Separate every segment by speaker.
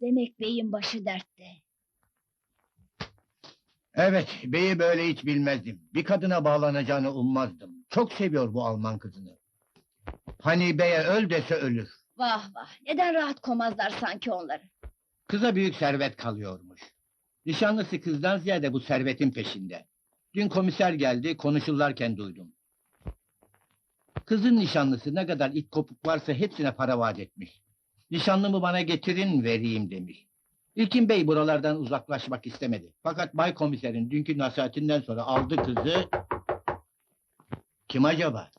Speaker 1: Demek beyin başı dertte.
Speaker 2: Evet, beyi böyle hiç bilmezdim. Bir kadına bağlanacağını ummazdım. Çok seviyor bu Alman kızını. Hani beye öl dese ölür.
Speaker 1: Vah vah, neden rahat komazlar sanki onları?
Speaker 2: Kıza büyük servet kalıyormuş. Nişanlısı kızdan ziyade bu servetin peşinde. Dün komiser geldi, konuşurlarken duydum. Kızın nişanlısı ne kadar it kopuk varsa hepsine para vaat etmiş. Nişanlımı bana getirin, vereyim demiş. İlkin Bey buralardan uzaklaşmak istemedi. Fakat Bay Komiser'in dünkü nasihatinden sonra aldı kızı... Kim acaba?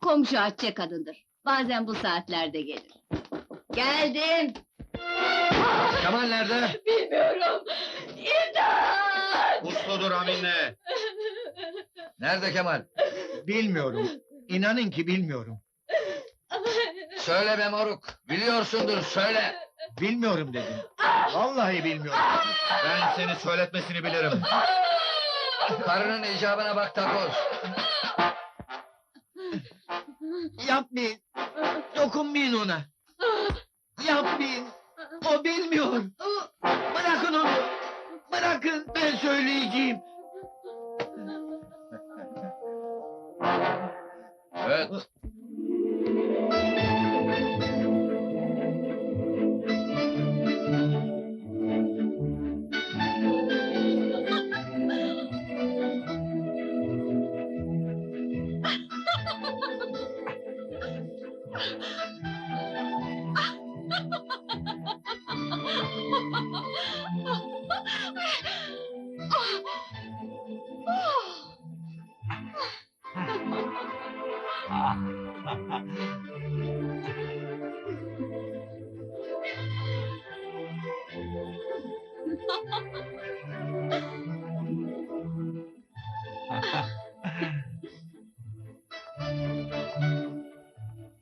Speaker 1: Komşu Hatice kadındır. Bazen bu saatlerde gelir. Geldim.
Speaker 2: Kemal nerede?
Speaker 1: Bilmiyorum. İmdat!
Speaker 2: Usludur Amine. Nerede Kemal? Bilmiyorum. İnanın ki bilmiyorum. Söyle be moruk. Biliyorsundur söyle. Bilmiyorum dedim. Vallahi bilmiyorum. Ben seni söyletmesini bilirim. Karının icabına bak takoz. Yapmayın. Dokunmayın ona. Yapmayın. O bilmiyor. Bırakın onu. Bırakın ben söyleyeceğim. Evet.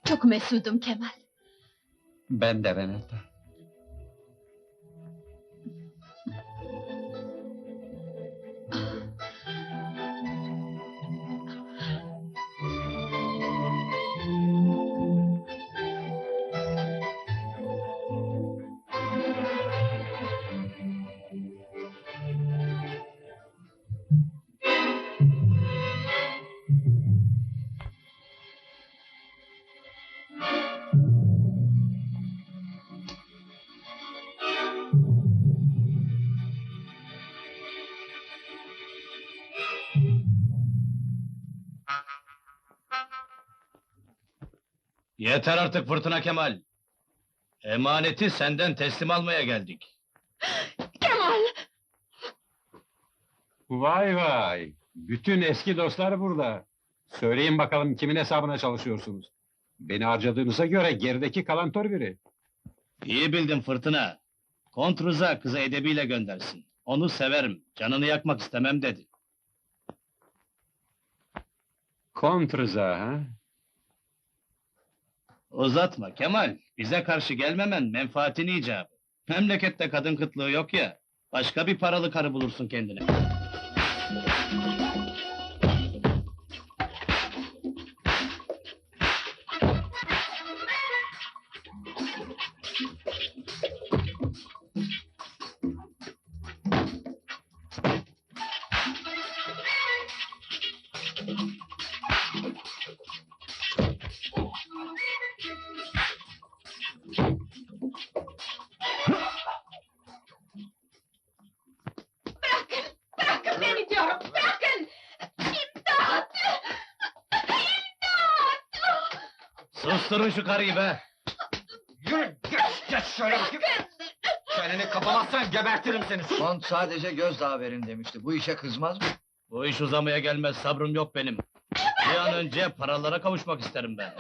Speaker 1: Çok mesudum Kemal.
Speaker 3: Ben de Renata.
Speaker 4: Yeter artık Fırtına Kemal. Emaneti senden teslim almaya geldik.
Speaker 1: Kemal!
Speaker 3: Vay vay! Bütün eski dostlar burada. Söyleyin bakalım kimin hesabına çalışıyorsunuz? Beni harcadığınıza göre gerideki kalan tor biri.
Speaker 4: İyi bildin Fırtına. Kont Rıza kızı edebiyle göndersin. Onu severim, canını yakmak istemem dedi.
Speaker 3: Kont Rıza ha?
Speaker 4: Uzatma Kemal, bize karşı gelmemen menfaatin icabı. Memlekette kadın kıtlığı yok ya, başka bir paralı karı bulursun kendine. Susturun şu karıyı be!
Speaker 2: Yürü, geç, geç şöyle bakayım. Çeneni kapamazsan gebertirim seni.
Speaker 5: Kont sadece gözdağı verin demişti. Bu işe kızmaz mı?
Speaker 4: Bu iş uzamaya gelmez, sabrım yok benim. Bir an önce paralara kavuşmak isterim ben.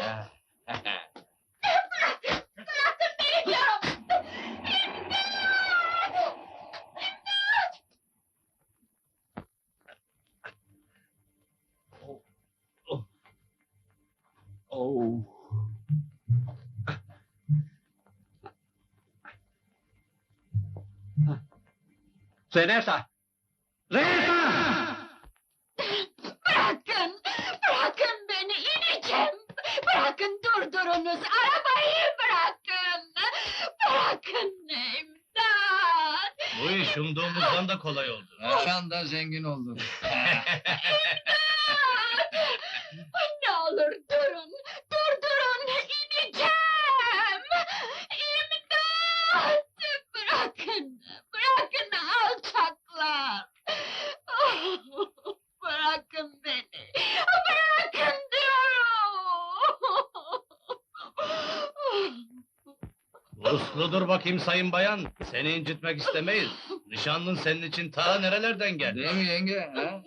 Speaker 3: Renata! Renata!
Speaker 1: Bırakın! Bırakın beni, ineceğim! Bırakın durdurunuz, arabayı bırakın! Bırakın!
Speaker 4: Bu iş umduğumuzdan da kolay oldu.
Speaker 5: Bir anda zengin oldun.
Speaker 1: Ne olur durun, durdurun, ineceğim! İmdat! Bırakın, bırakın alçaklar! Bırakın beni, bırakın diyorum!
Speaker 4: Usludur bakayım sayın bayan. Seni incitmek istemeyiz. Nişanlın senin için ta nerelerden geldi.
Speaker 5: Değil mi yenge? Ha?